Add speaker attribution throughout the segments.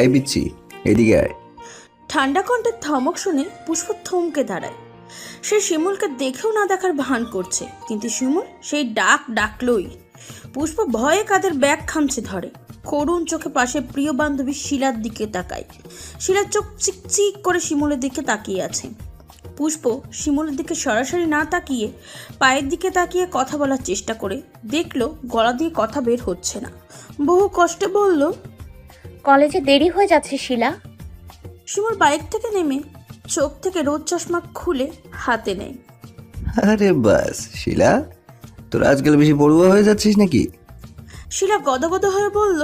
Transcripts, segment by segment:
Speaker 1: এই বিচ্ছি, এদিকে আয়।
Speaker 2: ঠান্ডা কণ্ঠের ধমক শুনে পুষ্প থমকে দাঁড়ায়। সে শিমুলকে দেখেও না দেখার ভান করছে, কিন্তু শিমুল সেই ডাক ডাকলই। পুষ্প ভয়ে কাদের ব্যাগ খামছে ধরে। করুণ চোখে পাশে প্রিয় বান্ধবী শিলার দিকে তাকায়। শিলার চোখ চিকচিক করে শিমুলের দিকে তাকিয়ে আছে। পুষ্প শিমুলের দিকে সরাসরি না তাকিয়ে পায়ের দিকে তাকিয়ে কথা বলার চেষ্টা করে। দেখল গলা দিয়ে কথা বের হচ্ছে না। বহু কষ্টে বলল
Speaker 3: কলেজে দেরি হয়ে যাচ্ছে শিলা।
Speaker 2: শিমুল বাইক থেকে নেমে চোখ থেকে রোদ চশমা খুলে হাতে নেয়।
Speaker 1: আরে বাস শিলা তোর আজকাল বেশি পড়ুয়া হয়ে যাচ্ছিস নাকি?
Speaker 2: শিলা গদগদ হয়ে বলল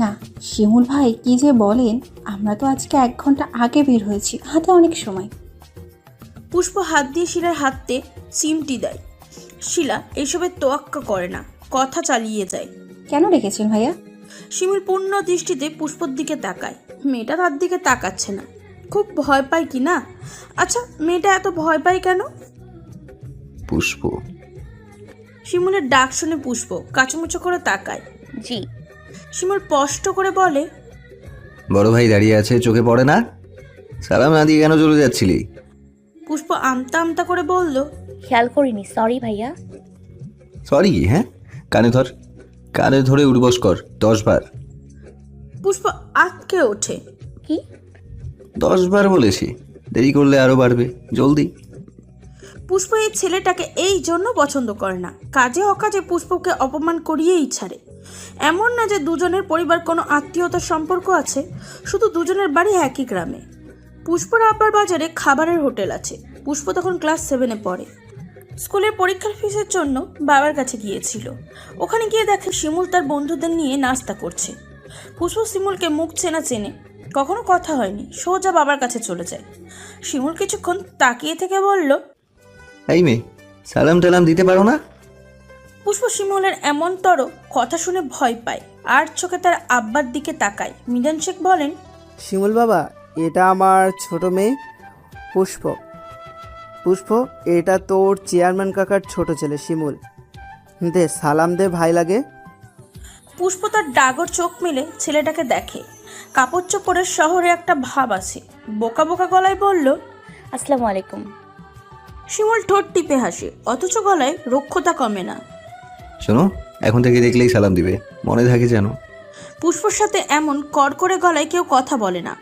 Speaker 4: না শিমুল ভাই কি যে বলেন আমরা তো আজকে এক ঘণ্টা আগে বের হয়েছি হাতে অনেক সময়।
Speaker 2: পুষ্প হাত দিয়ে শিলার হাতে চিমটি দেয়। শিলা এসবের তোয়াক্কা করে না কথা চালিয়ে যায়।
Speaker 4: কেন রেখেছেন ভাইয়া?
Speaker 2: শিমুল পূর্ণ দৃষ্টিতে পুষ্পর দিকে তাকায়। মেয়েটা তার দিকে তাকাচ্ছে না। খুব ভয় পায় কি না? আচ্ছা মেয়েটা এত ভয় পায় কেন?
Speaker 1: পুষ্প।
Speaker 2: শিমুলের ডাক শুনে পুষ্প কাচুমুচো করে তাকায়।
Speaker 3: জি।
Speaker 2: শিমুল স্পষ্ট করে বলে
Speaker 1: বড় ভাই দাঁড়িয়ে আছে চোখে পড়ে না? সালাম না দিয়ে কেন চলে যাচ্ছিলি?
Speaker 2: পুষ্প আমতা আমতা করে বলল
Speaker 3: খেয়াল করিনি সরি ভাইয়া।
Speaker 1: সরি হ্যাঁ? কানে ধর। কানে ধরে উঠবস কর দশ বার।
Speaker 2: পুষ্প আটকে ওঠে।
Speaker 3: কি?
Speaker 1: দশ বার বলেছি দেরি করলে আরও বাড়বে জলদি।
Speaker 2: পুষ্প এই ছেলেটাকে এই জন্য পছন্দ করে না। কাজে অকাজে পুষ্পকে অপমান করিয়েই ছাড়ে। এমন না যে দুজনের পরিবার কোনো আত্মীয়তার সম্পর্ক আছে শুধু দুজনের বাড়ি একই গ্রামে। পুষ্পর আব্বার বাজারে খাবারের হোটেল আছে। পুষ্প তখন ক্লাস সেভেনে পড়ে। স্কুলের পরীক্ষার ফিসের জন্য বাবার কাছে গিয়েছিল। ওখানে গিয়ে দেখে শিমুল তার বন্ধুদের নিয়ে নাস্তা করছে। পুষ্প শিমুলকে মুখ চেনা চেনে কখনো কথা হয়নি সোজা বাবার কাছে চলে যায়। শিমুল কিছুক্ষণ তাকিয়ে থেকে বলল
Speaker 1: এই মেয়ে সালাম টালাম দিতে পারো না?
Speaker 2: পুষ্প শিমুলের এমনতর কথা শুনে ভয় পায় আর চোখে তার আব্বার দিকে তাকায়। মিজান শেখ বলেন
Speaker 5: শিমুল বাবা এটা আমার ছোট মেয়ে পুষ্প পুষ্প এটা তোর চেয়ারম্যান কাকার ছোট ছেলে শিমুল। দে সালাম দে ভাই লাগে।
Speaker 2: পুষ্প তার ডাগর চোখ মেলে ছেলেটাকে দেখে। কাপড় চোপড়ের শহরে একটা ভাব আছে। বোকা বোকা গলায় বলল
Speaker 3: আসসালামু আলাইকুম।
Speaker 2: শিমুল ঠোঁট টিপে হাসে অথচ গলায় রক্ষতা কমে না।
Speaker 1: শোনো এখন থেকে দেখলেই সালাম দিবে মনে থাকে যেন।
Speaker 2: পুষ্পর সাথে এমন কড়কড়ে গলায় কেউ কথা বলে না।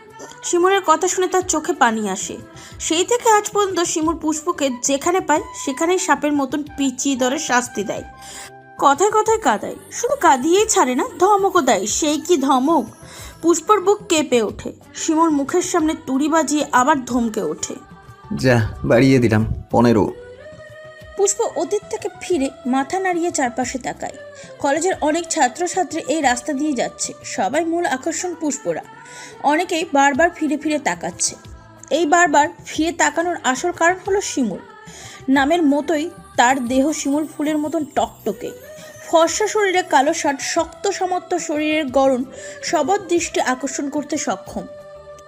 Speaker 2: শিমুলের কথা শুনে তার চোখে পানি আসে। সেই থেকে আজ পর্যন্ত শিমুর পুষ্পকে যেখানে পায় সেখানেই সাপের মতন পিচিয়ে ধরে শাস্তি দেয়। কথায় কথায় কাঁদায়। শুধু কাঁদিয়েই ছাড়ে না ধমকও দেয়। সেই কি ধমক? পুষ্পর বুক কেঁপে ওঠে। শিমুর মুখের সামনে তুড়ি বাজিয়ে আবার ধমকে ওঠে।
Speaker 1: যা বাড়িয়ে দিলাম পনেরো।
Speaker 2: পুষ্প অতীত থেকে ফিরে মাথা নাড়িয়ে চারপাশে তাকায়। কলেজের অনেক ছাত্রছাত্রী এই রাস্তা দিয়ে যাচ্ছে। সবাই মূল আকর্ষণ পুষ্পরা। অনেকেই বারবার ফিরে ফিরে তাকাচ্ছে। এই বারবার ফিরে তাকানোর আসল কারণ হলো শিমুল। নামের মতোই তার দেহ শিমুল ফুলের মতন টকটকে। ফর্সা শরীরে কালো শার্ট, শক্ত সমর্থ শরীরের গড়ন সবার দৃষ্টি আকর্ষণ করতে সক্ষম।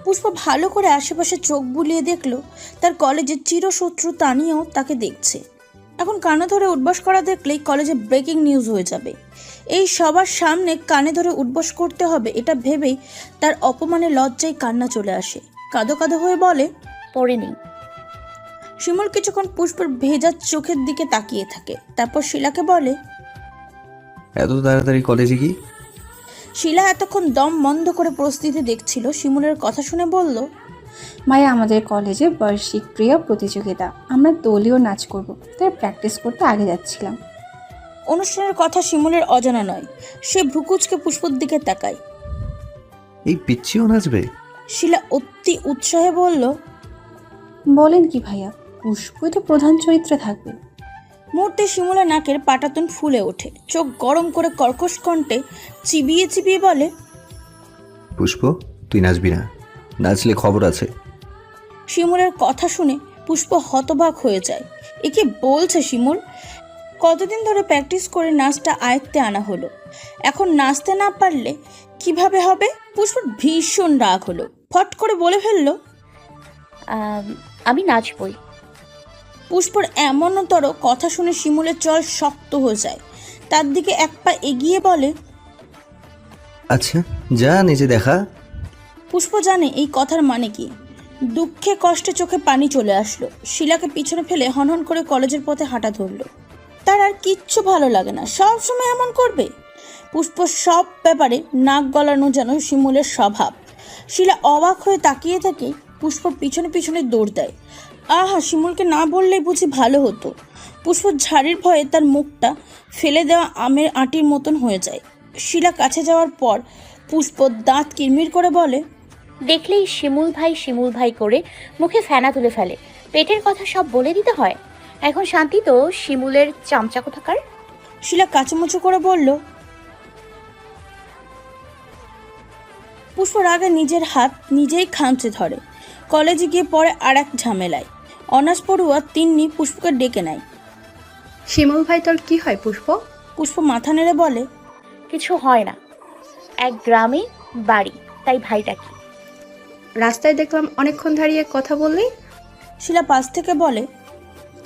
Speaker 2: পুষ্প ভালো করে আশেপাশে চোখ বুলিয়ে দেখল, তার কলেজের চিরশত্রু তানিয়াও তাকে দেখছে। এখন কানে ধরে উঠবাস করা দেখলেই কলেজে ব্রেকিং নিউজ হয়ে যাবে। এই সবার সামনে কানে ধরে উঠবাস করতে হবে, এটা ভেবেই তার অপমানে লজ্জায় কান্না চলে আসে। কাঁদো কাঁদো হয়ে বলে
Speaker 3: পড়ে নেই।
Speaker 2: শিমুল কিছুক্ষণ পুষ্পর ভেজা চোখের দিকে তাকিয়ে থাকে। তারপর শিলাকে বলে
Speaker 1: এত তাড়াতাড়ি কলেজে কি?
Speaker 2: শিলা এতক্ষণ দম বন্ধ করে প্রস্তুতি দেখছিল। শিমুলের কথা শুনে বলল
Speaker 4: মায়া আমাদের কলেজে বার্ষিক ক্রিয়া প্রতিযোগিতা। আমরা দলীয় নাচ করব। তাই প্র্যাকটিস করতে আগে যাচ্ছিলাম।
Speaker 2: অনুষ্ঠানের কথা শিমুলের অজানা নয়। সে ভ্রুকুচকে পুষ্পর দিকে তাকায়।
Speaker 1: এই পিচ্ছিও নাচবে?
Speaker 2: শিলা অতি উৎসাহে বলল
Speaker 4: বলেন কি ভাইয়া পুষ্পই তো প্রধান চরিত্রে থাকবে।
Speaker 2: মুহূর্তে শিমুলা নাকের পাটাতন ফুলে ওঠে। চোখ গরম করে কর্কশ কণ্ঠে চিবিয়ে চিবিয়ে বলে
Speaker 1: পুষ্প তুই নাচবি না। নাচলে খবর আছে।
Speaker 2: শিমুলের কথা শুনে পুষ্প হতবাক হয়ে যায়। এ কি বলছে শিমুল? কতদিন ধরে প্র্যাকটিস করে নাচটা আয়ত্তে আনা হলো? এখন নাচতে না পারলে কীভাবে হবে? পুষ্পর ভীষণ রাগ হলো। ফট করে বলে ফেলল
Speaker 3: আম, আমি নাচবই।
Speaker 2: পুষ্পর এমনতর কথা শুনে শিমুলের চল শক্ত হয়ে যায়। তার দিকে এক পা এগিয়ে বলে
Speaker 1: আচ্ছা যা নিজে দেখা।
Speaker 2: পুষ্প জানে এই কথার মানে কি। দুঃখে কষ্টে চোখে পানি চলে আসলো। শিলাকে পিছনে ফেলে হনহন করে কলেজের পথে হাঁটা ধরলো। তার আর কিচ্ছু ভালো লাগে না। সব সময় এমন করবে? পুষ্প সব ব্যাপারে নাক গলানো যেন শিমুলের স্বভাব। শিলা অবাক হয়ে তাকিয়ে থাকে পুষ্পর পিছনে পিছনে দৌড় দেয়। আহা শিমুলকে না বললেই বুঝি ভালো হতো। পুষ্প ঝাড়ির ভয়ে তার মুখটা ফেলে দেওয়া আমের আটির মতন হয়ে যায়। শিলা কাছে যাওয়ার পর পুষ্প দাঁত কিরমির করে বলে
Speaker 3: দেখলেই শিমুল ভাই শিমুল ভাই করে মুখে ফেনা তুলে ফেলে। পেটের কথা সব বলে দিতে হয়। এখন শান্তি তো শিমুলের চামচা কোথাকার?
Speaker 2: শিলা কাচুমুচু করে বলল পুষ্প রাগে নিজের হাত নিজেই খামচে ধরে। কলেজে গিয়ে পরে আর এক ঝামেলায়। অনার্স পড়ুয়া তিন্নি পুষ্পকে ডেকে নেয়।
Speaker 6: শিমুল ভাই তোর কি হয় পুষ্প?
Speaker 2: পুষ্প মাথা নেড়ে বলে
Speaker 3: কিছু হয় না। এক গ্রামে বাড়ি তাই ভাইটা কি?
Speaker 6: রাস্তায় দেখলাম অনেকক্ষণ দাঁড়িয়ে কথা বললি।
Speaker 2: শিলা পাশ থেকে বলে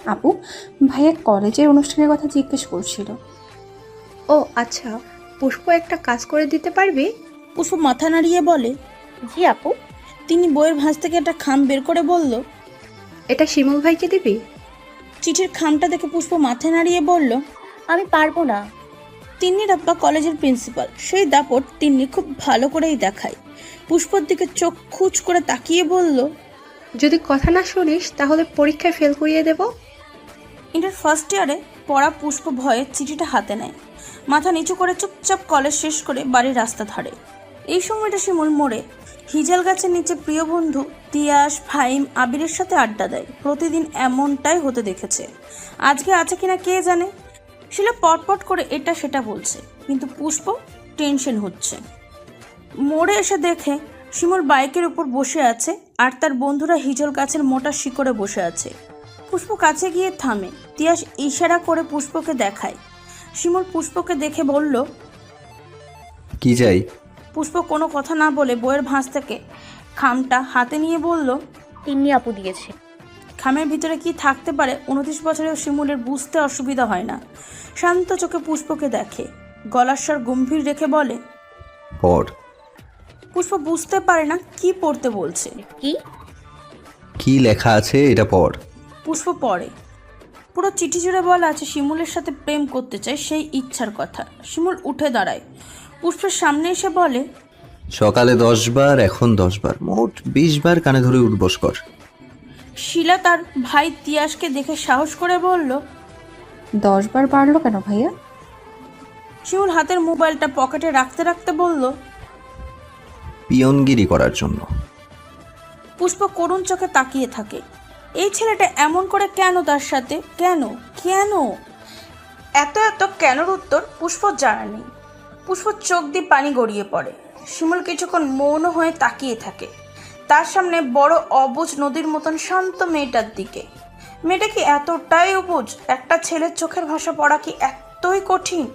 Speaker 4: আপু ভাইয়া কলেজের অনুষ্ঠানের কথা জিজ্ঞেস করছিল।
Speaker 6: ও আচ্ছা। পুষ্প একটা কাজ করে দিতে পারবি?
Speaker 2: পুষ্প মাথা নাড়িয়ে বলে
Speaker 3: জি আপু।
Speaker 2: তিনি বইয়ের ভাঁজ থেকে একটা খাম বের করে বলল
Speaker 6: এটা শিমুল ভাইকে দিবি?
Speaker 2: চিঠির খামটা দেখে পুষ্প মাথা নাড়িয়ে বলল
Speaker 3: আমি পারব না।
Speaker 2: তিন্নি আব্বা কলেজের প্রিন্সিপাল। সেই দাপট তিন্নি খুব ভালো করেই দেখায়। পুষ্পর দিকে চোখ খুচ করে তাকিয়ে বলল
Speaker 6: যদি কথা না শুনিস তাহলে পরীক্ষায় ফেল করিয়ে দেব।
Speaker 2: ইন্টার ফার্স্ট ইয়ারে পড়া পুষ্প ভয়ে চিঠিটা হাতে নেয়। মাথা নিচু করে চুপচাপ কলেজ শেষ করে বাড়ির রাস্তা ধরে। এই সময়টা শিমুল মোড়ে। হিজল গাছের নিচে প্রিয় বন্ধু তিয়াস ফাইম আবিরের সাথে আড্ডা দেয়। প্রতিদিন এমনটাই হতে দেখেছে। আজকে আছে কিনা কে জানে? শিলা পটপট করে এটা সেটা বলছে। কিন্তু পুষ্প টেনশন হচ্ছে। মোড়ে এসে দেখে শিমুল বাইকের উপর বসে আছে আর তার বন্ধুরা হিজল গাছের মোটা শিকড়ে বসে আছে। পুষ্প কাছে গিয়ে থামে। তিয়াস ইশারা করে পুষ্পকে দেখায়। শিমুল পুষ্পকে দেখে বলল,
Speaker 1: কি চাই?
Speaker 2: পুষ্প কোনো কথা না বলে বইয়ের ভাঁজ থেকে খামটা হাতে নিয়ে বলল
Speaker 3: তিন্নি আপু দিয়েছে।
Speaker 2: খামের ভিতরে কি থাকতে পারে? উনত্রিশ বছরের শিমুলের বুঝতে অসুবিধা হয় না। শান্ত চোখে পুষ্পকে দেখে গলার স্বর গম্ভীর রেখে বলে
Speaker 1: পড়।
Speaker 2: পুষ্প বুঝতে পারে না কি পড়তে বলছে।
Speaker 3: কি?
Speaker 1: কি লেখা আছে এটা পড়।
Speaker 2: পুষ্প পড়ে। পুরো চিঠি জুড়ে বলা আছে শিমুলের সাথে প্রেম করতে চায় সেই ইচ্ছার কথা। শিমুল উঠে দাঁড়ায়। পুষ্পের সামনে এসে বলে
Speaker 1: সকালে দশ বার এখন দশ বার মোট বিশ বার কানে ধরে উঠবস কর।
Speaker 2: শিলা তার ভাই তিয়াসকে দেখে সাহস করে বলল
Speaker 4: দশ বার বাড়লো কেন ভাইয়া?
Speaker 2: শিমুল হাতের মোবাইলটা পকেটে রাখতে রাখতে বলল
Speaker 1: পিয়নগিরি করার জন্য।
Speaker 2: পুষ্প করুণ চোখে তাকিয়ে থাকে। এই ছেলেটা এমন করে কেন তার সাথে? কেন? কেন? এত এত কেনর উত্তর পুষ্প জানা নেই পুষ্প চোখ দিয়ে পানি গড়িয়ে পড়ে। শিমুল কিছুক্ষণ মৌন হয়ে তাকিয়ে থাকে। তার সামনে বড় অবুজ নদীর মতন শান্ত মেয়েটার দিকে। মেয়েটা কি এতটাই অবুজ? একটা ছেলের চোখের ভাষা পড়া কি এতই কঠিন?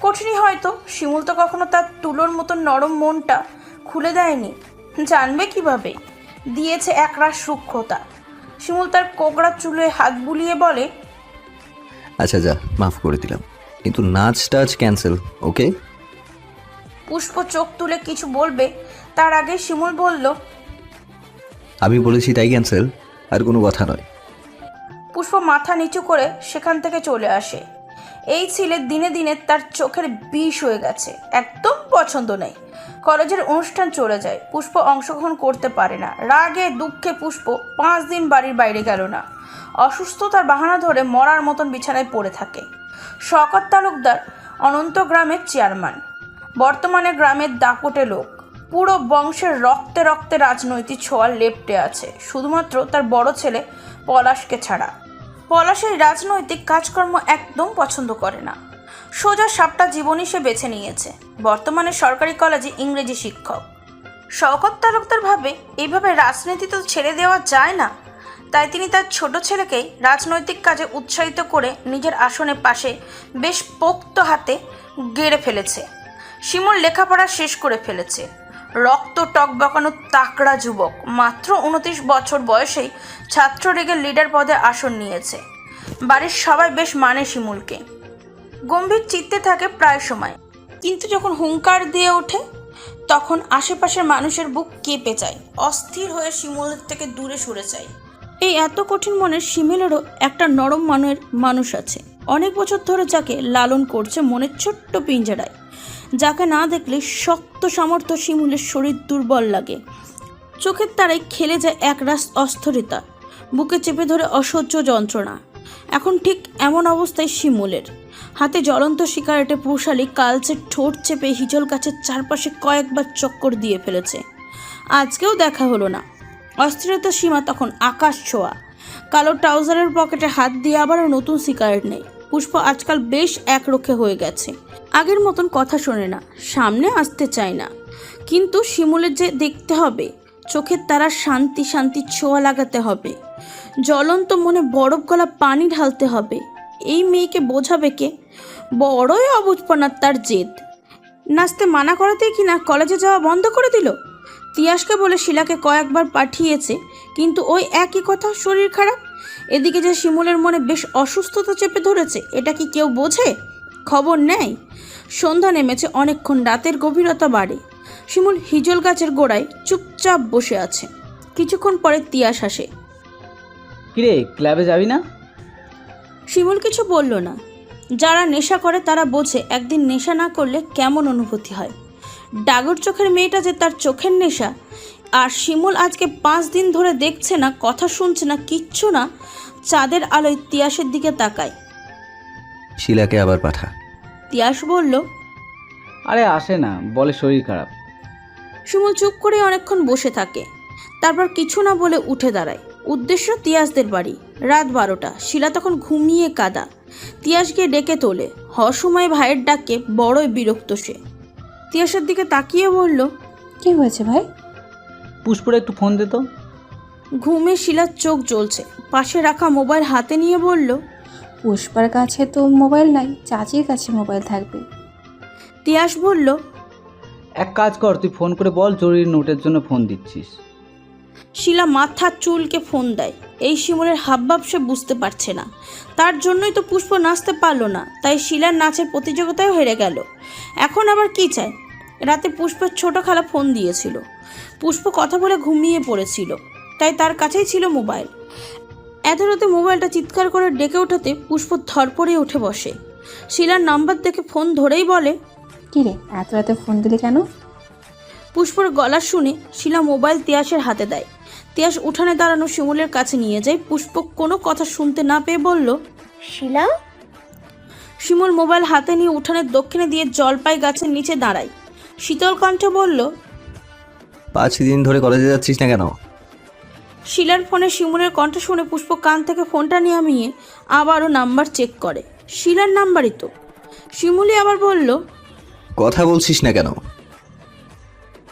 Speaker 2: কঠিনই হয়তো। শিমুল তো কখনো তার তুলোর মতন নরম মনটা খুলে দেয়নি। জানবে কীভাবে? দিয়েছে একরাশ সূক্ষ্মতা। শিমুল তার কোকড়া চুলে হাত বুলিয়ে বলে
Speaker 1: আচ্ছা যা, মাফ করে দিলাম। কিন্তু নাচ টাচ ক্যান্সেল, ওকে?
Speaker 2: পুষ্প চোখ তুলে কিছু বলবে তার আগে শিমুল বলল
Speaker 1: আমি বলেছি তাই ক্যান্সেল আর কোনো কথা নয়।
Speaker 2: পুষ্প মাথা নিচু করে সেখান থেকে চলে আসে। এই ছেলে দিনে দিনে তার চোখের বিষ হয়ে গেছে একদম পছন্দ নেই। কলেজের অনুষ্ঠান চলে যায় পুষ্প অংশগ্রহণ করতে পারে না। রাগে দুঃখে পুষ্প পাঁচ দিন বাড়ির বাইরে গেল না। অসুস্থতার বাহানা ধরে মরার মতন বিছানায় পড়ে থাকে। শকত তালুকদার অনন্ত গ্রামের চেয়ারম্যান। বর্তমানে গ্রামের দাপটে লোক। পুরো বংশের রক্তে রক্তে রাজনৈতিক ছোঁয়া লেপটে আছে। শুধুমাত্র তার বড় ছেলে পলাশকে ছাড়া। পলাশ এই রাজনৈতিক কাজকর্ম একদম পছন্দ করে না। সোজা সাপটা জীবনই সে বেছে নিয়েছে। বর্তমানে সরকারি কলেজে ইংরেজি শিক্ষক। শওকত তালুকদার ভাবে এইভাবে রাজনীতি তো ছেড়ে দেওয়া যায় না। তাই তিনি তার ছোট ছেলেকেই রাজনৈতিক কাজে উৎসাহিত করে নিজের আসনে পাশে বেশ পোক্ত হাতে গেড়ে ফেলেছে। শিমুল লেখাপড়া শেষ করে ফেলেছে। রক্ত টক বাঁকানো তাকড়া যুবক মাত্র উনত্রিশ বছর বয়সেই ছাত্র লীগের লিডার পদে আসন নিয়েছে। বাড়ির সবাই বেশ মানে শিমুলকে। গম্ভীর চিত্তে থাকে প্রায় সময়, কিন্তু যখন হুঙ্কার দিয়ে ওঠে, তখন আশেপাশের মানুষের বুক কেঁপে যায়। অস্থির হয়ে শিমুলের থেকে দূরে সরে যায়। এই এত কঠিন মনের শিমুলেরও একটা নরম মনের মানুষ আছে। অনেক বছর ধরে যাকে লালন করছে মনের ছোট্ট পিঞ্জারায়। যাকে না দেখলে শক্ত সামর্থ্য শিমুলের শরীর দুর্বল লাগে। চোখের তারায় খেলে যায় একরাশ অস্থিরতা, বুকে চেপে ধরে অসহ্য যন্ত্রণা। এখন ঠিক এমন অবস্থায় শিমুলের। হাতে জ্বলন্ত শিকারেটে পুষালি কালচে ঠোঁট চেপে হিজল গাছের চারপাশে কয়েকবার চক্কর দিয়ে ফেলেছে। আজকেও দেখা হলো না। অস্থিরতার সীমা তখন আকাশ ছোঁয়া। কালো ট্রাউজারের পকেটে হাত দিয়ে আবারও নতুন সিগারেট নেই পুষ্প আজকাল বেশ একরক্ষে হয়ে গেছে। আগের মতন কথা শোনে না, সামনে আসতে চায় না। কিন্তু শিমুলের যে দেখতে হবে, চোখের তারা শান্তি শান্তি ছোঁয়া লাগাতে হবে। জ্বলন্ত মনে বরফ গলা পানি ঢালতে হবে। এই মেয়েকে বোঝাবে কে? বড়ই অবুঝপনার তার জেদ। নাচতে মানা করাতেই কিনা কলেজে যাওয়া বন্ধ করে দিল? তিয়াসকে বলে শিলাকে কয়েকবার পাঠিয়েছে কিন্তু ওই একই কথা শরীর খারাপ? এদিকে যে শিমুলের মনে বেশ অসুস্থতা চেপে ধরেছে এটা কি কেউ বোঝে? খবর নেয়। সন্ধ্যা নেমেছে অনেকক্ষণ রাতের গভীরতা বাড়ে। শিমুল হিজল গাছের গোড়ায় চুপচাপ বসে আছে। কিছুক্ষণ পরে তিয়াস আসে।
Speaker 7: কিরে ক্লাবে যাবি না?
Speaker 2: শিমুল কিছু বলল না। যারা নেশা করে তারা বোঝে একদিন নেশা না করলে কেমন অনুভূতি হয়। ডাগর চোখের মেয়েটা যে তার চোখের নেশা। আর শিমুল আজকে পাঁচ দিন ধরে দেখছে না কথা শুনছে না কিচ্ছু না চাঁদের আলোয় তিয়াসের দিকে তাকায়।
Speaker 1: শিলাকে আবার পাঠা।
Speaker 2: তিয়াস বলল
Speaker 7: আরে আসে না বলে শরীর খারাপ।
Speaker 2: শিমুল চুপ করে অনেকক্ষণ বসে থাকে। তারপর কিছু না বলে উঠে দাঁড়ায়। উদ্দেশ্য তিয়াসদের বাড়ি। রাত বারোটা। শিলা তখন ঘুমিয়ে কাদা। তিয়াস গিয়ে ডেকে তোলে। হসময় ভাইয়ের ডাকে বড়ই বিরক্ত সে। তিয়াসের দিকে তাকিয়ে বলল
Speaker 4: কি হয়েছে ভাই?
Speaker 7: পুষ্পরে একটু ফোন দে তো
Speaker 2: ঘুমে শিলার চোখ জ্বলছে। পাশে রাখা মোবাইল হাতে নিয়ে বলল
Speaker 4: পুষ্পার কাছে তো মোবাইল নাই চাচির কাছে মোবাইল থাকবে।
Speaker 2: তিয়াস বলল
Speaker 7: এক কাজ কর তুই ফোন করে বল জরুরি নোটের জন্য ফোন দিচ্ছিস।
Speaker 2: শিলা মাথা চুলকে ফোন দেয়। এই শিমুলের হাবভাব সে বুঝতে পারছে না। তার জন্যই তো পুষ্প নাচতে পারল না, তাই শিলার নাচের প্রতিযোগিতায় হেরে গেল। এখন আবার কি চায়? রাতে পুষ্পের ছোট খালা ফোন দিয়েছিল। পুষ্প কথা বলে ঘুমিয়ে পড়েছিল, তাই তার কাছেই ছিল মোবাইল। এত রাতে মোবাইলটা চিৎকার করে ডেকে ওঠাতে পুষ্প ধরপড়ে উঠে বসে। শিলার নাম্বার দেখে ফোন ধরেই বলে
Speaker 4: কি রে এত রাতে ফোন দিলি কেন?
Speaker 2: পুষ্পর গলা শুনে শিলা মোবাইল তিয়াসের হাতে দেয়। তিয়াস উঠানে দাঁড়ানো শিমুলের কাছে নিয়ে যায়। পুষ্প কোনো কথা শুনতে না পেয়ে বলল
Speaker 3: শিলা?
Speaker 2: শিমুল মোবাইল হাতে নিয়ে উঠানের দক্ষিণে দিয়ে জলপাই গাছের নিচে দাঁড়ায়। শীতল কণ্ঠে বলল
Speaker 1: পাঁচ দিন ধরে কলেজে যাচ্ছিস না কেন?
Speaker 2: শিলার ফোনে শিমুলের কণ্ঠ শুনে পুষ্প কান থেকে ফোনটা নামিয়ে আবারও নাম্বার চেক করে। শিলার নাম্বারই তো। শিমুলি আবার বলল
Speaker 1: কথা বলছিস না কেন?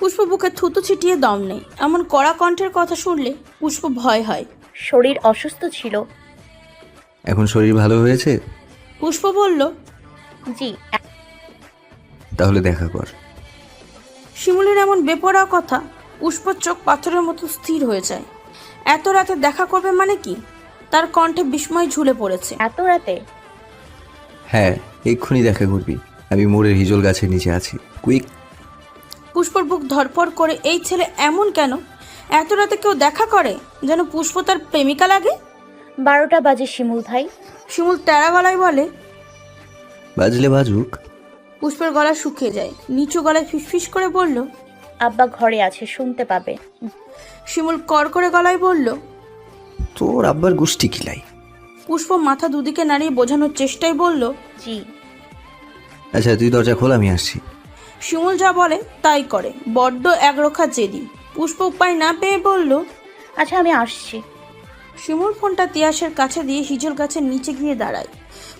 Speaker 2: পুষ্প বুকে থুতু ছিটিয়ে দম নেই। এমন কড়া কণ্ঠের কথা শুনলে পুষ্প ভয় হয়।
Speaker 3: শরীর অসুস্থ ছিল।
Speaker 1: এখন শরীর ভালো হয়েছে?
Speaker 2: পুষ্প বলল
Speaker 3: জি।
Speaker 1: তাহলে দেখা কর।
Speaker 2: শিমুলের এমন বেপরোয়া কথা পুষ্পর চোখ পাথরের মতো স্থির হয়ে যায়। এত রাতে দেখা করবে মানে কি? তার কণ্ঠে বিস্ময় ঝুলে পড়েছে।
Speaker 3: এত রাতে?
Speaker 1: হ্যাঁ এক্ষুনি দেখা করবি। আমি মোড়ের হিজল গাছের নিচে আছি। কুইক
Speaker 2: পুষ্পর বুক ধরপড় করে এই ছেলে এমন কেন? এত রাতে কেউ দেখা করে? যেন পুষ্প তার প্রেমিকা লাগে?
Speaker 3: বারোটা বাজে শিমুল ভাই।
Speaker 2: শিমুল তেরা গলায় বলে
Speaker 1: বাজলে বাজুক।
Speaker 2: পুষ্পের গলা শুকিয়ে যায়। নিচু গলায় ফিসফিস করে বলল
Speaker 3: আব্বা ঘরে আছে শুনতে পাবে।
Speaker 2: শিমুল কর করে গলায় বলল
Speaker 1: তোর আব্বার গোষ্ঠী কিলাই
Speaker 2: পুষ্প মাথা দুদিকে নাড়িয়ে বোঝানোর চেষ্টায় বলল
Speaker 3: জি।
Speaker 1: আচ্ছা তুই দরজা খোল আমি আসছি।
Speaker 2: শিমুল যা বলে তাই করে। বড্ড একরোখা জেদি পুষ্প উপায় না পেয়ে বলল
Speaker 3: আচ্ছা আমি আসছি।
Speaker 2: শিমুল ফোনটা তিয়াসের কাছে দিয়ে হিজল গাছের নিচে গিয়ে দাঁড়ায়।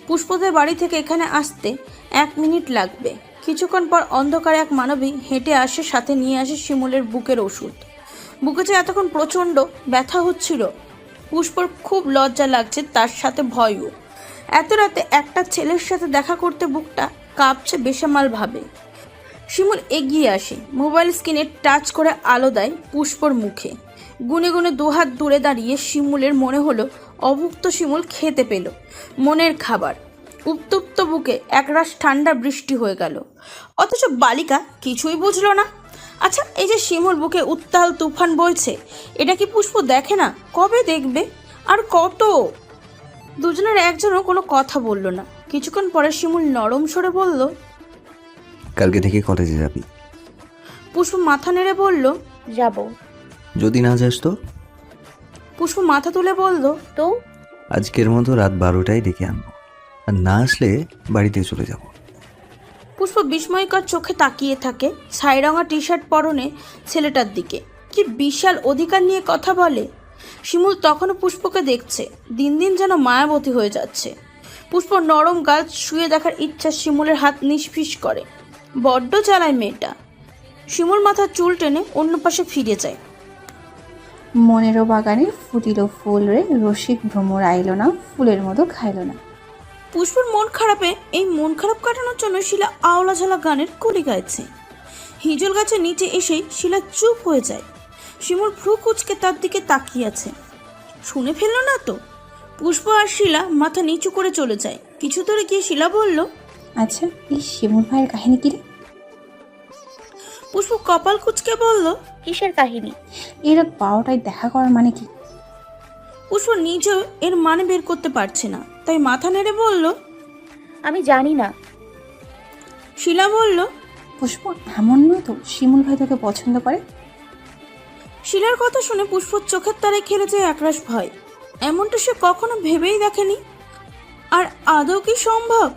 Speaker 2: পুষ্পদের বাড়ি থেকে এখানে আসতে এক মিনিট লাগবে। কিছুক্ষণ পর অন্ধকারে এক মানবী হেঁটে আসে সাথে নিয়ে আসে শিমুলের বুকের ওষুধ। বুকে যে এতক্ষণ প্রচণ্ড ব্যথা হচ্ছিল পুষ্পর খুব লজ্জা লাগছে তার সাথে ভয়ও। এত রাতে একটা ছেলের সাথে দেখা করতে বুকটা কাঁপছে বেসামাল ভাবে। শিমুল এগিয়ে আসে। মোবাইল স্ক্রিনে টাচ করে আলো দেয় পুষ্পর মুখে। গুনে গুনে দুহাত দূরে দাঁড়িয়ে শিমুলের মনে হলো, অভুক্ত শিমুল খেতে পেল। মনের খাবার। উত্তপ্ত বুকে একরাশ ঠান্ডা বৃষ্টি হয়ে গেল। অথচ বালিকা কিছুই বুঝলো না। আচ্ছা এই যে শিমুল বুকে উত্তাল তুফান বইছে, এটা কি পুষ্প দেখে না? কবে দেখবে? আর কত? দুজনের একজনও কোনো কথা বলল না। কিছুক্ষণ পরে শিমুল নরম সরে বলল
Speaker 1: কালকে থেকে কলেজে যাবি।
Speaker 2: পুষ্প মাথা নেড়ে বলল
Speaker 3: যাব।
Speaker 1: যদি না যাস তো?
Speaker 2: পুষ্প মাথা তুলে বলল
Speaker 3: তো?
Speaker 1: আজকের মতো রাত বারোটায় ডেকে আনব। আর না আসলে বাড়িতে চলে যাব।
Speaker 2: পুষ্প বিস্ময়কর চোখে তাকিয়ে থাকে ছাইরঙা টি শার্ট পরনে ছেলেটার দিকে। কি বিশাল অধিকার নিয়ে কথা বলে। শিমুল তখনও পুষ্পকে দেখছে দিন দিন যেন মায়াবতী হয়ে যাচ্ছে। পুষ্প নরম গাছ শুয়ে দেখার ইচ্ছা শিমুলের হাত নিষ্ফিস করে। বড্ড চালায় মেয়েটা। শিমুর মাথার চুল টেনে অন্য পাশে ফিরে যায়।
Speaker 4: মনেরও বাগানে ফুটিল ফুল রে রসিক ভ্রমর আইল না ফুলের মতো খাইল না।
Speaker 2: পুষ্পর মন খারাপে এই মন খারাপ কাটানোর জন্য শিলা আওলা ঝালা গানের কলি গাইছে। হিজল গাছের নিচে এসেই শিলা চুপ হয়ে যায়। শিমুর ভ্রু কুচকে তার দিকে তাকিয়ে আছে। শুনে ফেলল না তো? পুষ্প আর শিলা মাথা নিচু করে চলে যায়। কিছু দূরে গিয়ে শিলা বলল
Speaker 4: আচ্ছা এই শিমুল ভাইয়ের কাহিনী কি রে?
Speaker 2: পুষ্প কপাল কুচকে বলল
Speaker 3: কিসের কাহিনী?
Speaker 4: এর বারোটায় দেখা করার মানে কি?
Speaker 2: পুষ্প নিজেও এর মানে বের করতে পারছে না। তাই মাথা নেড়ে বলল
Speaker 3: আমি জানি না।
Speaker 2: শিলা বলল
Speaker 4: পুষ্প এমন নয় তো শিমুল ভাই তোকে পছন্দ করে?
Speaker 2: শিলার কথা শুনে পুষ্পর চোখের তারে খেলে যায় একরাশ ভয়। এমনটা সে কখনো ভেবেই দেখেনি। আর আদৌ কি সম্ভব?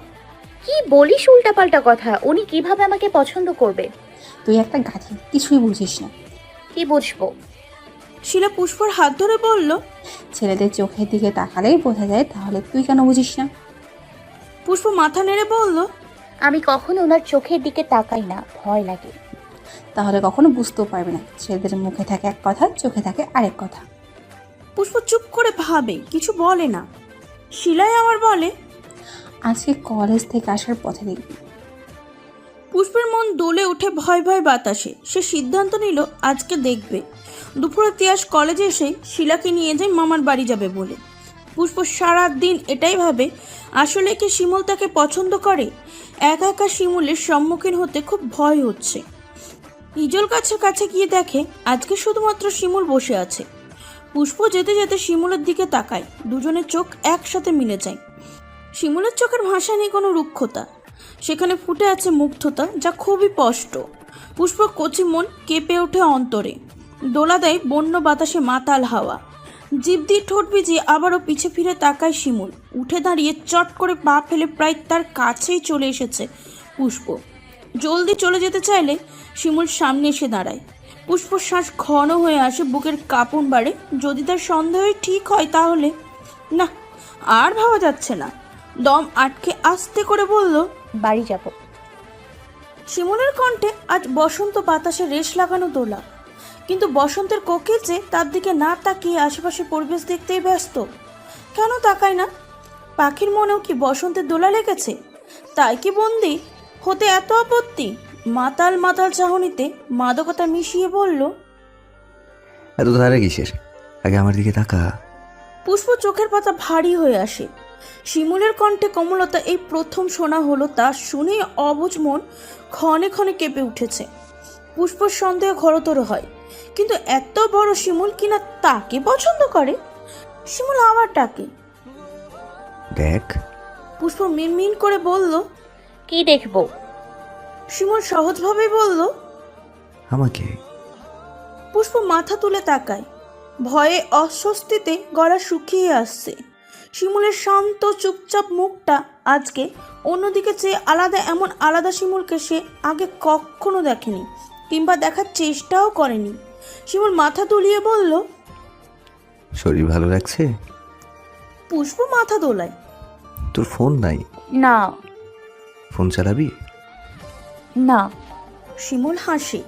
Speaker 3: কি বলিস উল্টাপাল্টা কথা? উনি কীভাবে আমাকে পছন্দ করবে?
Speaker 4: তুই একটা গাধি কিছুই বুঝিস না।
Speaker 3: কি বুঝব?
Speaker 2: শিলা পুষ্পর হাত ধরে বলল
Speaker 4: ছেলেদের চোখের দিকে তাকালেই বোঝা যায় তাহলে তুই কেন বুঝিস না?
Speaker 2: পুষ্প মাথা নেড়ে বলল
Speaker 3: আমি কখনো ওনার চোখের দিকে তাকাই না ভয় লাগে।
Speaker 4: তাহলে কখনো বুঝতেও পারবে না ছেলেদের মুখে থাকে এক কথা চোখে থাকে আরেক কথা।
Speaker 2: পুষ্প চুপ করে ভাবে কিছু বলে না। শিলাই আবার বলে
Speaker 4: আজকে কলেজ থেকে আসার পথে দেখবি
Speaker 2: পুষ্পের মন দোলে উঠে ভয় ভয় বাতাসে। সে সিদ্ধান্ত নিল, আজকে দেখবে। দুপুরে তিয়াস কলেজে এসে শিলাকে নিয়ে যায় মামার বাড়ি যাবে বলে। পুষ্প সারা দিন এটাই ভাবে, আসলে কি শিমুল তাকে পছন্দ করে? একা একা শিমুলের সম্মুখীন হতে খুব ভয় হচ্ছে। ইজল গাছের কাছে গিয়ে দেখে, আজকে শুধুমাত্র শিমুল বসে আছে। পুষ্প যেতে যেতে শিমুলের দিকে তাকায়। দুজনের চোখ একসাথে মিলে যায়। শিমুলের চোখের ভাষা নেই কোনো রুক্ষতা। সেখানে ফুটে আছে মুগ্ধতা, যা খুবই স্পষ্ট। পুষ্প কচি মন কেঁপে ওঠে অন্তরে। দোলা দেয় বন্য বাতাসে মাতাল হাওয়া। জিভ দিয়ে ঠোঁট ভিজিয়ে আবারও পিছে ফিরে তাকায় শিমুল। উঠে দাঁড়িয়ে চট করে পা ফেলে প্রায় তার কাছেই চলে এসেছে পুষ্প। জলদি চলে যেতে চাইলে শিমুল সামনে এসে দাঁড়ায়। পুষ্প শ্বাস ঘন হয়ে আসে বুকের কাপড় বাড়ে। যদি তার সন্দেহ ঠিক হয় তাহলে, না, আর ভাবা যাচ্ছে না। দম আটকে আস্তে করে বলল
Speaker 3: বাড়ি যাব।
Speaker 2: শিমুলের কণ্ঠে আজ বসন্ত বাতাসে রেশ লাগানো দোলা। কিন্তু বসন্তের কোকিল যে তার দিকে না তাকিয়ে আশেপাশে পরিবেশ দেখতেই ব্যস্ত। কেন তাকায় না? পাখির মনেও কি বসন্তের দোলা লেগেছে? তাই কি বন্দি? হতে এত আপত্তি? মাতাল মাতাল চাহনিতে মাদকতা মিশিয়ে বলল
Speaker 1: এত ধারা কিসের? আগে আমার দিকে তাকা।
Speaker 2: পুষ্প চোখের পাতা ভারী হয়ে আসে। শিমুলের কণ্ঠে কমলতা এই প্রথম শোনা হলো তা শুনে অবুজ মন ক্ষণে ক্ষণে কেঁপে উঠেছে। পুষ্পর সন্দেহ ঘরতর হয় কিন্তু এত বড় শিমুল কিনা তাকে পছন্দ করে? শিমুল আবার ডাকে
Speaker 1: দেখ।
Speaker 2: পুষ্প মিনমিন করে বলল
Speaker 3: কি দেখব?
Speaker 2: শিমুল সহজভাবে বলল
Speaker 1: আমাকে?
Speaker 2: পুষ্প মাথা তুলে তাকায় ভয়ে অস্বস্তিতে গলা শুকিয়ে আসছে। শিমুলের শান্ত চুপচাপ মুখটা আজকে অন্যদিকে চেয়ে আলাদা এমন আলাদা শিমুলকে সে আগে কখনো দেখেনি কিংবা দেখার চেষ্টাও করেনি। শিমুল মাথা তুলিয়ে বলল
Speaker 1: শরীর ভালো লাগছে?
Speaker 2: পুষ্প মাথা দোলায়।
Speaker 1: তোর ফোন নাই?
Speaker 3: না।
Speaker 1: ফোন চালাবি?
Speaker 3: না।
Speaker 2: শিমুল হাসে।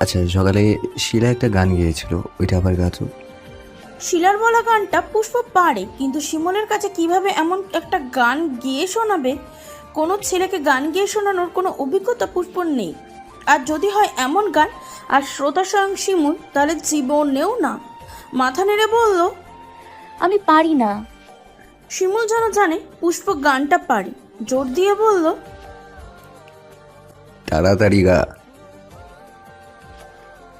Speaker 1: আচ্ছা সকালে শিলা একটা গান গেয়েছিল ওইটা আবার গাতো
Speaker 2: শিলার বলা গানটা পুষ্প পারে কিন্তু শিমুলের কাছে কীভাবে এমন একটা গান গেয়ে শোনাবে? কোনো ছেলেকে গান গেয়ে শোনানোর কোনো অভিজ্ঞতা পুষ্পর নেই। আর যদি হয় এমন গান আর শ্রোতা স্বয়ং শিমুল তাহলে জীবনেও না। মাথা নেড়ে বলল
Speaker 3: আমি পারি না।
Speaker 2: শিমুল যেন জানে পুষ্প গানটা পারে। জোর দিয়ে বলল
Speaker 1: তাড়াতাড়ি গা।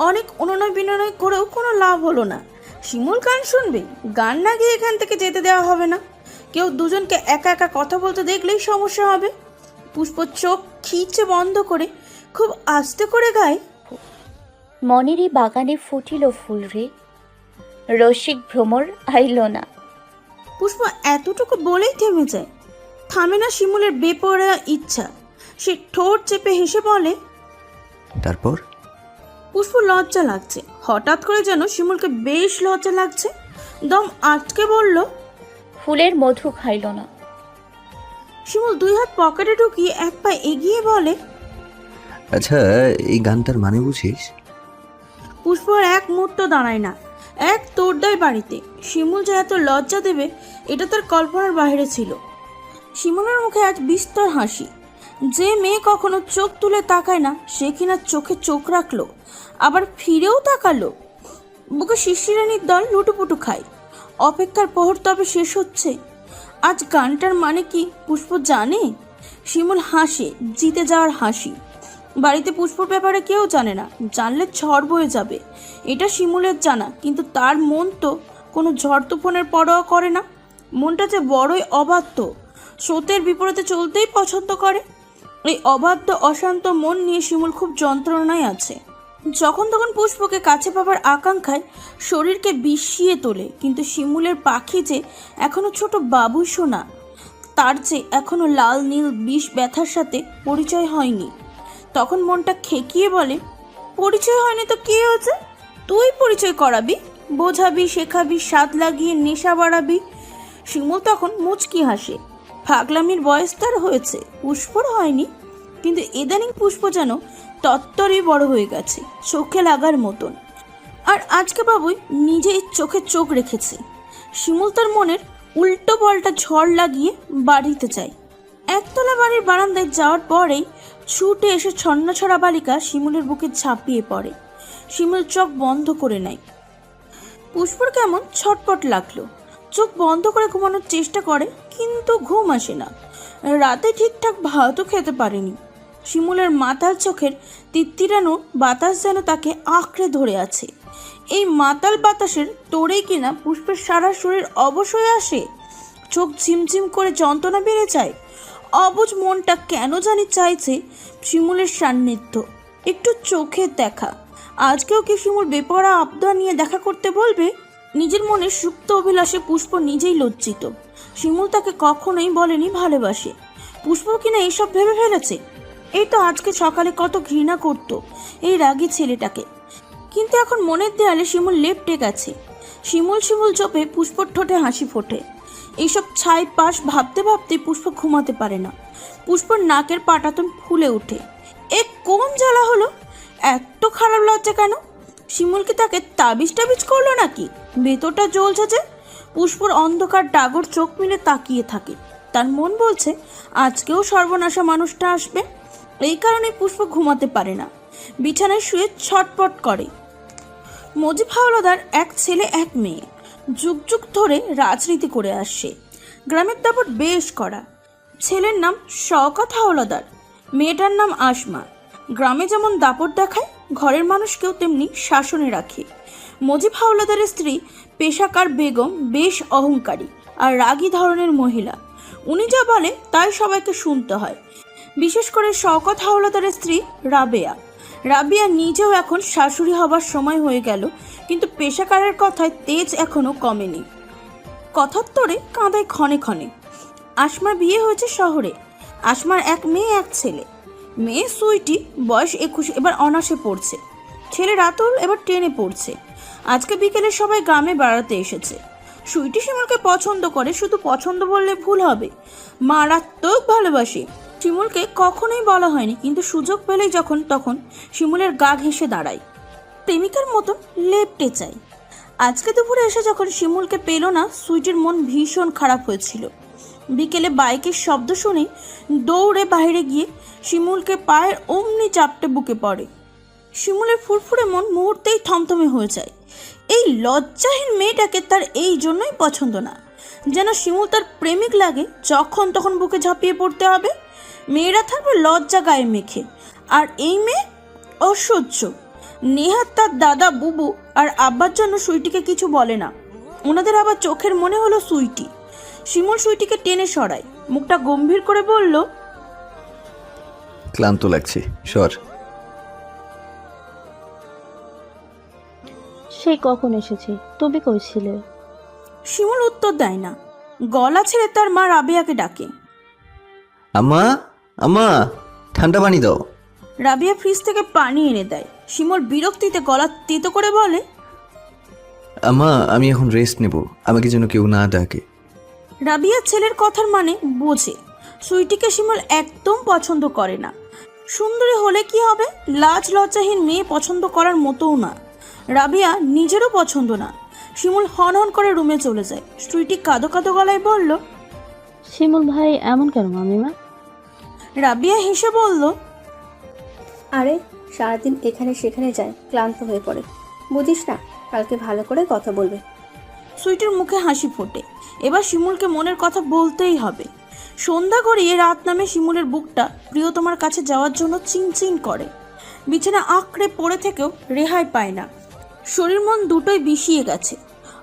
Speaker 2: অনেক অনুনয় বিনয় করেও কোনো লাভ হলো না। শিমুল গান শুনবে? গান না গিয়ে এখান থেকে যেতে দেওয়া হবে না। কেউ দুজনকে একা একা কথা বলতে দেখলেই সমস্যা হবে। পুষ্প চোখ খিচে বন্ধ করে খুব আস্তে করে গায়।
Speaker 3: মনেরই বাগানে ফুটিল ফুল রে। রসিক ভ্রমর আইল না।
Speaker 2: পুষ্প এতটুকু বলেই থেমে যায়। থামে না শিমুলের বেপরা ইচ্ছা। সে ঠোঁট চেপে হেসে বলে
Speaker 1: তারপর?
Speaker 2: পুষ্প লজ্জা লাগছে। হঠাৎ করে যেন শিমুলকে বেশ লজ্জা লাগছে। দম আটকে বলল
Speaker 3: ফুলের মধু খাইল না।
Speaker 2: শিমুল দুই হাত পকেটে ঢুকিয়ে এক পা এগিয়ে বলে
Speaker 1: আচ্ছা এই গানটার মানে বুঝিস?
Speaker 2: পুষ্প আর এক মুহূর্ত দাঁড়ায় না। এক তোর দেয় বাড়িতে। শিমুল যে এত লজ্জা দেবে এটা তার কল্পনার বাইরে ছিল। শিমুলের মুখে আজ বিস্তর হাসি। যে মেয়ে কখনো চোখ তুলে তাকায় না, সে কিনা চোখে চোখ রাখল, আবার ফিরেও তাকালো। বুকে শিশিরানির দল লুটুপুটু খায়। অপেক্ষার প্রহর তবে শেষ হচ্ছে। আজ গানটার মানে কি পুষ্প জানে? শিমুল হাসে, জিতে যাওয়ার হাসি। বাড়িতে পুষ্পর ব্যাপারে কেউ জানে না, জানলে ঝড় বয়ে যাবে। এটা শিমুলের জানা, কিন্তু তার মন তো কোনো ঝড় তুফানের পরোয়া করে না। মনটা যে বড়ই অবাধ্য স্রোতের বিপরীতে চলতেই পছন্দ করে। এই অবাধ্য, অশান্ত মন নিয়ে শিমুল খুব যন্ত্রণায় আছে। যখন তখন পুষ্পকে কাছে পাবার আকাঙ্ক্ষায় শরীরকে বিষিয়ে তোলে, কিন্তু শিমুলের পাখি যে এখনও ছোট বাবুই সোনা তার যে এখনও লাল, নীল, বিষ ব্যথার সাথে পরিচয় হয়নি। তখন মনটা খেকিয়ে বলে, পরিচয় হয়নি তো কি হয়েছে? তুই পরিচয় করাবি, বোঝাবি, শেখাবি, স্বাদ লাগিয়ে নেশা বাড়াবি। শিমুল তখন মুচকি হাসে। ফাগলামির বয়স তার হয়েছে, পুষ্পর হয়নি, কিন্তু ইদানিং পুষ্প যেন তত্তরই বড় হয়ে গেছে, চোখে লাগার মতন। আর আজকে বাবুই নিজেই চোখে চোখ রেখেছে। শিমুল তার মনের উল্টো পাল্টা ঝড় লাগিয়ে বাড়িতে চায় একতলা বাড়ির বারান্দায় যাওয়ার পরেই ছুটে এসে ছন্নছড়া বালিকা শিমুলের বুকে ঝাঁপিয়ে পড়ে। শিমুল চোখ বন্ধ করে নেয়। পুষ্পর কেমন ছটপট লাগল। চোখ বন্ধ করে ঘুমানোর চেষ্টা করে, কিন্তু ঘুম আসে না। রাতে ঠিকঠাক ভাতও খেতে পারেনি। শিমুলের মাতাল চোখের তিত্তিরানো বাতাস যেন তাকে আঁকড়ে ধরে আছে। এই মাতাল বাতাসের তোড়েই কিনা পুষ্পের সারা শরীর অবশ্যই আসে? চোখ ঝিমঝিম করে যন্ত্রণা বেড়ে যায়। অবুজ মনটা কেন জানি চাইছে শিমুলের সান্নিধ্য। একটু চোখের দেখা। আজকেও কি শিমুল বেপরা আবদার নিয়ে দেখা করতে বলবে? নিজের মনে সুপ্ত অভিলাষে পুষ্প নিজেই লজ্জিত। শিমুল তাকে কখনোই বলেনি ভালোবাসে। পুষ্প কিনা এইসব ভেবে ফেলেছে? এই তো আজকে সকালে কত ঘৃণা করত এই রাগী ছেলেটাকে। কিন্তু এখন মনের দেয়ালে শিমুল লেপটে গেছে। শিমুল শিমুল চোপে পুষ্পর ঠোঁটে হাসি ফোটে। এইসব ছাই পাশ ভাবতে ভাবতে পুষ্প ঘুমাতে পারে না। পুষ্পর নাকের পাটাতন ফুলে ওঠে। এ কোন জ্বালা হলো? এত খারাপ লজ্জা কেন? শিমুল কি তাকে তাবিজ টাবিজ করল নাকি? ভেতরটা জ্বলছে যে। পুষ্পর অন্ধকার ডাগর চোখ মিলে তাকিয়ে থাকে। তার মন বলছে, আজকেও সর্বনাশা মানুষটা আসবে। এই কারণে পুষ্প ঘুমাতে পারে না। বিছানায় শুয়ে ছটপট করে। মজিব হাওলাদার এক ছেলে, এক মেয়ে। যুগ যুগ ধরে রাজনীতি করে আসছে। গ্রামের দাপট বেশ করা ছেলের নাম শওকত হাওলাদার। মেয়েটার নাম আসমা। গ্রামে যেমন দাপট দেখায়, ঘরের মানুষকেও তেমনি শাসনে রাখে। মজিব হাওলাদারের স্ত্রী পেশাকার বেগম বেশ অহংকারী আর রাগী ধরনের মহিলা। উনি যা বলে, তাই সবাইকে শুনতে হয়। বিশেষ করে শওকত হাওলাদারের স্ত্রী রাবেয়া। রাবিয়া নিজেও এখন শাশুড়ি হবার সময় হয়ে গেল, কিন্তু পেশাকারের কথায় তেজ এখনও কমেনি। কথার তোরে কাঁদায় ক্ষণে ক্ষণে। আসমার বিয়ে হয়েছে শহরে। আসমার এক মেয়ে, এক ছেলে। মেয়ে সুইটি বয়স একুশ, এবার অনাসে পড়ছে। ছেলে রাতুল এবার টেনে পড়ছে। আজকে বিকেলে সবাই গ্রামে বেড়াতে এসেছে। সুইটি শিমুলকে পছন্দ করে, শুধু পছন্দ বললে ভুল হবে। মারাত্মক ভালোবাসে। শিমুলকে কখনোই বলা হয়নি, কিন্তু সুযোগ পেলেই যখন তখন শিমুলের গা ঘেঁষে দাঁড়ায়। প্রেমিকার মতন লেপটে চাই আজকে দুপুরে এসে যখন শিমুলকে পেল না, সুইটির মন ভীষণ খারাপ হয়েছিল। বিকেলে বাইকের শব্দ শুনে দৌড়ে বাইরে গিয়ে শিমুলকে পায়ের অমনি চাপটে বুকে পড়ে। শিমুলের ফুরফুরে মন মুহূর্তেই থমথমে হয়ে যায়। এই লজ্জাহীন মেয়েটাকে তার এই জন্যই পছন্দ না। যেন শিমুল তার প্রেমিক লাগে, যখন তখন বুকে ঝাঁপিয়ে পড়তে হবে। মেয়েরা থাকবে লজ্জা গায়ে মেখে। আর এই মেয়ে অসহ্য। নেহাত তার দাদা, বুবু আর আব্বার জন্য সুইটিকে কিছু বলে না। ওনাদের আবার চোখের মনে হলো সুইটি। শিমুল সুইটিকে টেনে সরায়। মুখটা গম্ভীর করে বলল
Speaker 1: ক্লান্ত লাগছে সর।
Speaker 8: সেই কখন এসেছে? তুমি কই ছিলে?
Speaker 2: শিমুল উত্তর দেয় না। গলা ছেড়ে তার মা রাবিয়াকে ডাকে।
Speaker 1: আম্মা আম্মা ঠান্ডা পানি দাও।
Speaker 2: রাবিয়া ফ্রিজ থেকে পানি এনে দেয়। শিমুল বিরক্তিতে গলা তেতো করে বলে
Speaker 1: আম্মা আমি এখন রেস্ট নেব। আমাকে যেন কেউ না ডাকে।
Speaker 2: রাবিয়া ছেলের কথার মানে বোঝে। সুইটিকে শিমুল একদম পছন্দ করে না। সুন্দরী হলে কি হবে? লাজ লজ্জাহীন মেয়ে পছন্দ করার মতোও না। রাবিয়া নিজেরও পছন্দ না। শিমুল হন হন করে রুমে চলে যায়। সুইটি কাদো কাদো গলায় বলল
Speaker 8: শিমুল ভাই এমন কেন মামিমা?
Speaker 2: রাবিয়া হেসে বলল
Speaker 9: আরে সারাদিন এখানে সেখানে যায় ক্লান্ত হয়ে পড়ে। বুঝিস না কালকে ভালো করে কথা বলবে।
Speaker 2: সুইটির মুখে হাসি ফোটে। এবার শিমুলকে মনের কথা বলতেই হবে। সন্ধ্যা গড়িয়ে রাত নামে শিমুলের বুকটা প্রিয়তমার কাছে যাওয়ার জন্য চিনচিন করে। বিছানা আঁকড়ে পড়ে থেকেও রেহাই পায় না। শরীর মন দুটোই বিষিয়ে গেছে।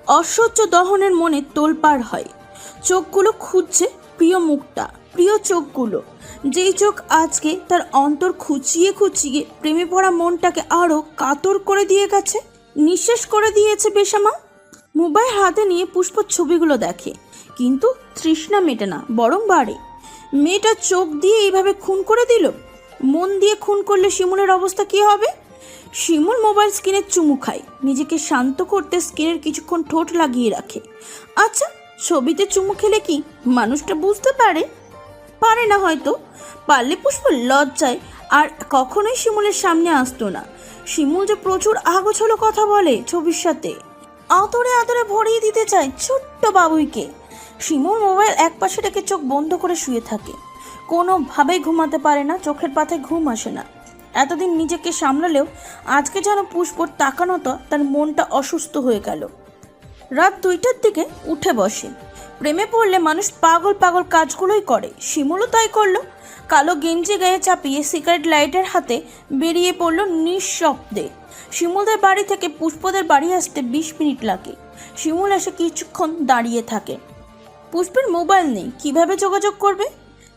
Speaker 2: অসহ্য দহনের মনে তোলপাড় হয়। চোখগুলো খুঁজছে প্রিয় মুখটা, প্রিয় চোখগুলো। যেই চোখ আজকে তার অন্তর খুঁচিয়ে খুঁচিয়ে প্রেমে পড়া মনটাকে আরও কাতর করে দিয়ে গেছে নিঃশেষ করে দিয়েছে বেশামা মোবাইল হাতে নিয়ে পুষ্পর ছবিগুলো দেখে। কিন্তু তৃষ্ণা মেটে না, বরং বাড়ে। মেয়েটা চোখ দিয়ে এইভাবে খুন করে দিল? মন দিয়ে খুন করলে শিমুলের অবস্থা কি হবে? শিমুল মোবাইল স্ক্রিনে চুমু খায়। নিজেকে শান্ত করতে স্ক্রিনের কিছুক্ষণ ঠোঁট লাগিয়ে রাখে। আচ্ছা ছবিতে চুমু খেলে কি মানুষটা বুঝতে পারে? পারে না হয়তো। পারলে পুষ্প লজ্জায়, আর কখনোই শিমুলের সামনে আসতো না। শিমুল যে প্রচুর আগোছলো কথা বলে ছবির সাথে। আদরে আদরে ভরিয়ে দিতে চায় ছোট্ট বাবুইকে। শিমুল মোবাইল এক পাশে রেখে চোখ বন্ধ করে শুয়ে থাকে। কোনোভাবেই ঘুমাতে পারে না, চোখের পাতায় ঘুম আসে না। এতদিন নিজেকে সামলালেও আজকে যেন পুষ্পর তাকানোটা তার মনটা অসুস্থ হয়ে গেল। রাত দুইটার দিকে উঠে বসে। প্রেমে পড়লে মানুষ পাগল পাগল কাজগুলোই করে। শিমুলও তাই করল। কালো গেঞ্জি গায়ে চাপিয়ে সিগারেট লাইটের হাতে বেরিয়ে পড়ল নিঃশব্দে। শিমুলদের বাড়ি থেকে পুষ্পদের বাড়ি আসতে বিশ মিনিট লাগে। শিমুল এসে কিছুক্ষণ দাঁড়িয়ে থাকে। পুষ্পের মোবাইল নেই কীভাবে যোগাযোগ করবে?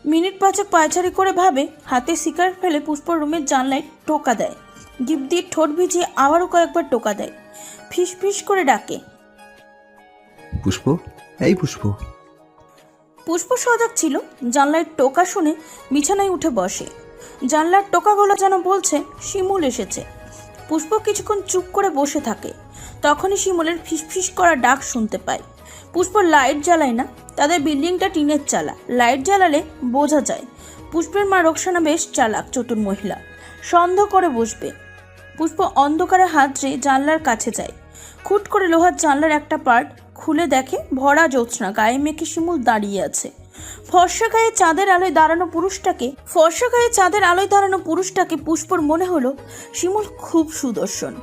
Speaker 2: মিনিট পাঁচেক পায়চারি করে ভাবে হাতে সিগারেট ফেলে পুষ্প রুমের জানলায় টোকা দেয়। জিপ দিয়ে ঠোঁট ভিজিয়ে আবারও কয়েকবার টোকা দেয়। ফিস ফিস করে ডাকে।
Speaker 1: পুষ্প? এই পুষ্প।
Speaker 2: পুষ্প সজাগ ছিল জানলায় টোকা শুনে বিছানায় উঠে বসে। জানলার টোকাগুলো যেন বলছে শিমুল এসেছে। পুষ্প কিছুক্ষণ চুপ করে বসে থাকে। তখনই শিমুলের ফিসফিস করা ডাক শুনতে পায়। পুষ্প লাইট জ্বালায় না, তাদের বিল্ডিংটা টিনের চালা। লাইট জ্বালালে বোঝা যায়, পুষ্পের মা রোকসানা বেশ চালাক চতুর মহিলা। সন্ধ করে বসবে। পুষ্প অন্ধকারে হাত ধরে জানলার কাছে যায়। খুট করে লোহার জানলার একটা পার্ট খুলে দেখে ভরা জ্যোৎস্না, গায়ে মেখে শিমুল দাঁড়িয়ে আছে। ফর্সা গায়ে চাঁদের আলোয় দাঁড়ানো পুরুষটাকে ফর্সা গায়ে চাঁদের আলোয় দাঁড়ানো পুরুষটাকে পুষ্পর মনে হলো শিমুল খুব সুদর্শন।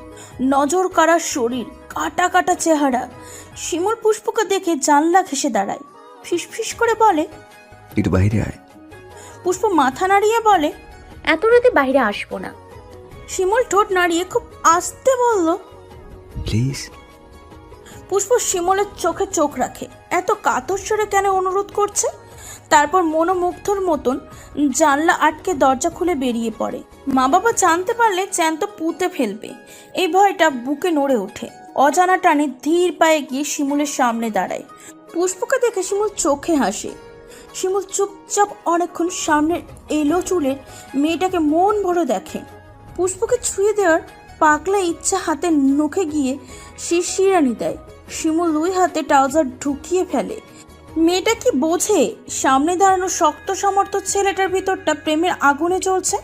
Speaker 2: নজর কাড়া শরীর কাটা কাটা চেহারা। শিমুল পুষ্পকে দেখে জানলা ঘেসে দাঁড়ায়। ফিসফিস করে বলে
Speaker 1: একটু বাইরে আয়।
Speaker 2: পুষ্প মাথা নাড়িয়ে বলে
Speaker 3: এত রাতে বাইরে আসব না।
Speaker 2: শিমুল ঠোঁট নাড়িয়ে খুব আস্তে বলল
Speaker 1: প্লিজ।
Speaker 2: পুষ্প শিমলের চোখে চোখ রাখে। এত কাতর স্বরে কেন অনুরোধ করছে? তারপর মনোমুগ্ধর মতন জানলা আটকে দরজা খুলে বেরিয়ে পড়ে। মা বাবা জানতে পারলে চ্যান্ত পুঁতে ফেলবে। এই ভয়টা বুকে নড়ে ওঠে। অজানা টানে ধীর পায়ে গিয়ে শিমুলের সামনে দাঁড়ায়। পুষ্পকে দেখে শিমুল চোখে হাসে। শিমুল চুপচাপ অনেকক্ষণ সামনের এলো চুলের মেয়েটাকে মন ভরে দেখে। পুষ্পকে ছুঁয়ে দেওয়ার পাগলা ইচ্ছা হাতে নখে গিয়ে শিরশিরানি দেয়। শিমুল দুই হাতে ট্রাউজার ঢুকিয়ে ফেলে। মেয়েটা কি বোঝে? সামনে দাঁড়ানো শক্ত সমর্থ ছেলেটার ভিতরটা প্রেমের আগুনে চলছে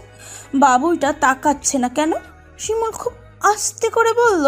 Speaker 2: বাবুইটা তাকাচ্ছে না কেন? শিমুল খুব আস্তে করে বলল